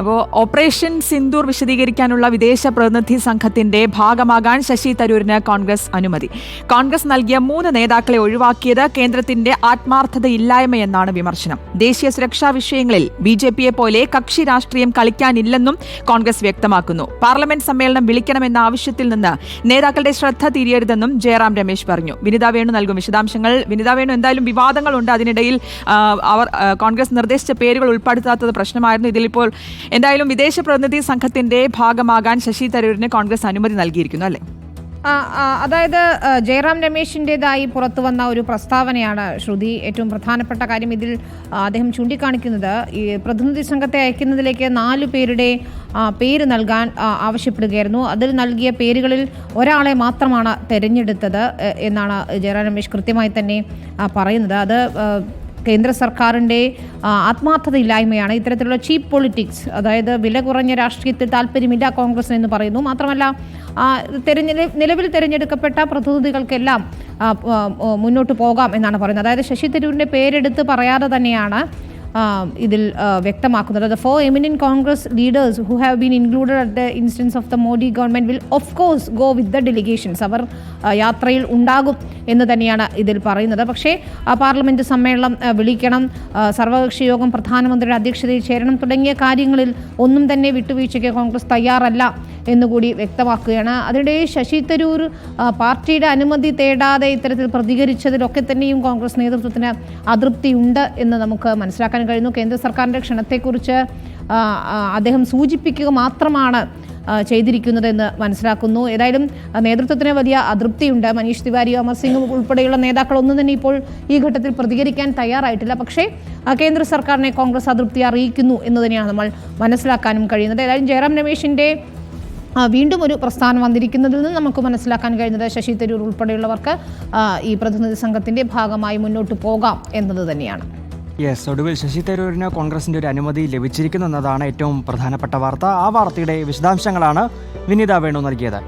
അപ്പോൾ ഓപ്പറേഷൻ സിന്ദൂർ വിശദീകരിക്കാനുള്ള വിദേശ പ്രതിനിധി സംഘത്തിന്റെ ഭാഗമാകാൻ ശശി തരൂരിന് കോൺഗ്രസ് അനുമതി. കോൺഗ്രസ് നൽകിയ മൂന്ന് നേതാക്കളെ ഒഴിവാക്കിയത് കേന്ദ്രത്തിന്റെ ആത്മാർത്ഥതയില്ലായ്മയെന്നാണ് വിമർശനം. ദേശീയ സുരക്ഷാ വിഷയങ്ങളിൽ ബി ജെ പിയെ പോലെ കക്ഷി രാഷ്ട്രീയം കളിക്കാനില്ലെന്നും കോൺഗ്രസ് വ്യക്തമാക്കുന്നു. പാർലമെന്റ് സമ്മേളനം വിളിക്കണമെന്ന ആവശ്യത്തിൽ നിന്ന് നേതാക്കളുടെ ശ്രദ്ധ തിരിയരുതെന്നും ജയറാം രമേശ് പറഞ്ഞു. വിനിത വേണു നൽകും വിശദാംശങ്ങൾ. വിനിത വേണു എന്തായാലും വിവാദങ്ങളുണ്ട് അതിനിടയിൽ അവർ കോൺഗ്രസ് നിർദ്ദേശിച്ച പേരുകൾ ഉൾപ്പെടുത്താത്തത് പ്രശ്നമായിരുന്നു. ഇതിലിപ്പോൾ എന്തായാലും വിദേശ പ്രതിനിധി സംഘത്തിന്റെ ഭാഗമാകാൻ ശശി തരൂരിന് കോൺഗ്രസ് അനുമതി നൽകിയിരിക്കുന്നു അല്ലേ? അതായത് ജയറാം രമേശിന്റെതായി പുറത്തു വന്ന ഒരു പ്രസ്താവനയാണ് ശ്രുതി. ഏറ്റവും പ്രധാനപ്പെട്ട കാര്യം ഇതിൽ അദ്ദേഹം ചൂണ്ടിക്കാണിക്കുന്നത് ഈ പ്രതിനിധി സംഘത്തെ അയക്കുന്നതിലേക്ക് നാലു പേരുടെ പേര് നൽകാൻ ആവശ്യപ്പെടുകയായിരുന്നു. അതിൽ നൽകിയ പേരുകളിൽ ഒരാളെ മാത്രമാണ് തെരഞ്ഞെടുത്തത് എന്നാണ് ജയറാം രമേശ് കൃത്യമായി തന്നെ പറയുന്നത്. അത് കേന്ദ്ര സർക്കാരിന്റെ ആത്മാർത്ഥത ആത്മാർത്ഥതയില്ലായ്മയാണ് ഇത്തരത്തിലുള്ള ചീപ്പ് പൊളിറ്റിക്സ് അതായത് വില കുറഞ്ഞ രാഷ്ട്രീയത്തിൽ താല്പര്യമില്ല കോൺഗ്രസ് എന്ന് പറയുന്നു. മാത്രമല്ല തെരഞ്ഞെ നിലവിൽ തിരഞ്ഞെടുക്കപ്പെട്ട പ്രതിനിധികൾക്കെല്ലാം മുന്നോട്ട് പോകാം എന്നാണ് പറയുന്നത്. അതായത് ശശി തരൂരിന്റെ പേരെടുത്ത് പറയാതെ തന്നെയാണ് ഇതിൽ വ്യക്തമാക്കുന്നത്. The four eminent Congress leaders who have been included at the instance of the Modi government will of course go with the delegations അവർ യാത്രയിൽ ഉണ്ടാകും എന്ന് തന്നെയാണ് ഇതിൽ പറയുന്നത്. പക്ഷേ പാർലമെന്റ് സമ്മേളനം വിളിക്കണം ആ, സർവകക്ഷി യോഗം പ്രധാനമന്ത്രിയുടെ അധ്യക്ഷതയിൽ ചേരണം തുടങ്ങിയ കാര്യങ്ങളിൽ ഒന്നും തന്നെ വിട്ടുവീഴ്ചയ്ക്ക് കോൺഗ്രസ് തയ്യാറല്ല. എന്നുകൂടി വ്യക്തമാക്കുകയാണ്. അതിനിടെ ശശി തരൂർ പാർട്ടിയുടെ അനുമതി തേടാതെ ഇത്തരത്തിൽ പ്രതികരിച്ചതിലൊക്കെ തന്നെയും കോൺഗ്രസ് നേതൃത്വത്തിന് അതൃപ്തിയുണ്ട് എന്ന് നമുക്ക് മനസ്സിലാക്കാൻ കഴിയുന്നു കേന്ദ്ര സർക്കാരിന്റെ ക്ഷണത്തെക്കുറിച്ച് അദ്ദേഹം സൂചിപ്പിക്കുക മാത്രമാണ് ചെയ്തിരിക്കുന്നതെന്ന് മനസ്സിലാക്കുന്നു. ഏതായാലും നേതൃത്വത്തിന് വലിയ അതൃപ്തിയുണ്ട്. മനീഷ് തിവാരി അമർ സിംഗ് ഉൾപ്പെടെയുള്ള നേതാക്കളൊന്നും തന്നെ ഇപ്പോൾ ഈ ഘട്ടത്തിൽ പ്രതികരിക്കാൻ തയ്യാറായിട്ടില്ല. പക്ഷേ കേന്ദ്ര സർക്കാരിനെ കോൺഗ്രസ് അതൃപ്തി അറിയിക്കുന്നു എന്ന് തന്നെയാണ് നമ്മൾ മനസ്സിലാക്കാനും കഴിയുന്നത്. ഏതായാലും ജയറാം രമേശിന്റെ വീണ്ടും ഒരു പ്രസ്ഥാനം വന്നിരിക്കുന്നതിൽ നിന്ന് നമുക്ക് മനസ്സിലാക്കാൻ കഴിയുന്നത് ശശി തരൂർ ഉൾപ്പെടെയുള്ളവർക്ക് ഈ പ്രതിനിധി സംഘത്തിന്റെ ഭാഗമായി മുന്നോട്ട് പോകാം എന്നത് തന്നെയാണ്. യെസ് ഒടുവിൽ ശശി തരൂരിന് കോൺഗ്രസിന്റെ ഒരു അനുമതി ലഭിച്ചിരിക്കുന്നു എന്നതാണ് ഏറ്റവും പ്രധാനപ്പെട്ട വാർത്ത. ആ വാർത്തയുടെ വിശദാംശങ്ങളാണ് വിനീത വേണു നൽകിയത്.